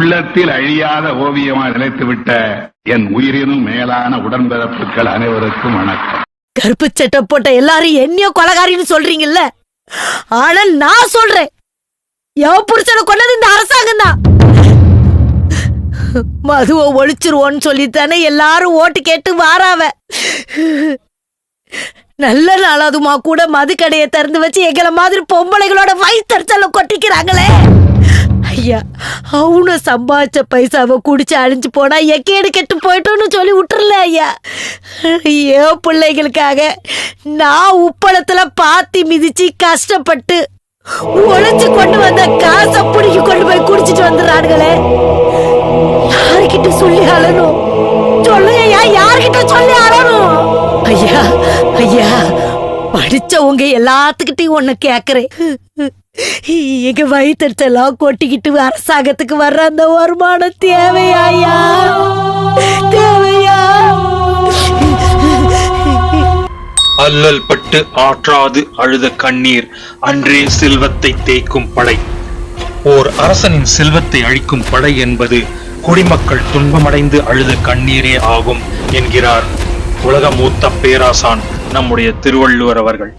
உள்ளத்தில் அழியாத ஓவியமாக நிலைத்துவிட்ட என் உயிரினும் மேலான உடன்பிறப்புகள் அனைவருக்கும் வணக்கம். கருப்பு சட்டை போட்ட எல்லாரும் என்னையோ கொலகாரின்னு சொல்றீங்கல்ல? ஆனா நான் சொல்றேன். என் புருஷனை கொண்டது இந்த அரசாங்கம் தான். மதுவை ஒழிச்சிருவோன்னு சொல்லித்தானே எல்லாரும் ஓட்டு கேட்டு வாராவ. நல்ல நாளாதுமா கூட மது கடையை திறந்து வச்சு எங்களை மாதிரி பொம்பளைகளோட வயிற்றுல கொட்டிக்கிறாங்களே. ஐயா அவனும் சம்பாதிச்ச பைசாவை குடிச்சு அழிஞ்சு போனா எக்கேடு கெட்டு போயிட்டோன்னு சொல்லி விட்டுறல ஐயா. ஏன் பிள்ளைகளுக்காக நான் உப்பளத்துல பாத்தி மிதிச்சு கஷ்டப்பட்டு உழைச்சு கொண்டு வந்த காசை பிடிக்கி கொண்டு போய் குடிச்சிட்டு வந்துடுறானுங்களே. யாருக்கிட்ட சொல்லி அழணும்? சொல்லுங்க ஐயா யாருக்கிட்ட சொல்லி அழணும்? ஐயா ஐயா. படிச்சவங்க எல்லாத்துக்கிட்டையும் ஒண்ணு கேக்குறேன். எங்க வயிற்றுலாம் கொட்டிக்கிட்டு அரசாங்கத்துக்கு வர்ற அந்த வருமானம் தேவையாயா தேவையா? அல்லல் பட்டு ஆற்றாது அழுத கண்ணீர் அன்றே செல்வத்தை தேய்க்கும் படை. ஓர் அரசனின் செல்வத்தை அழிக்கும் படை என்பது குடிமக்கள் துன்பமடைந்து அழுத கண்ணீரே ஆகும் என்கிறார் உலக மூத்த பேராசான் நம்முடைய திருவள்ளுவர் அவர்கள்.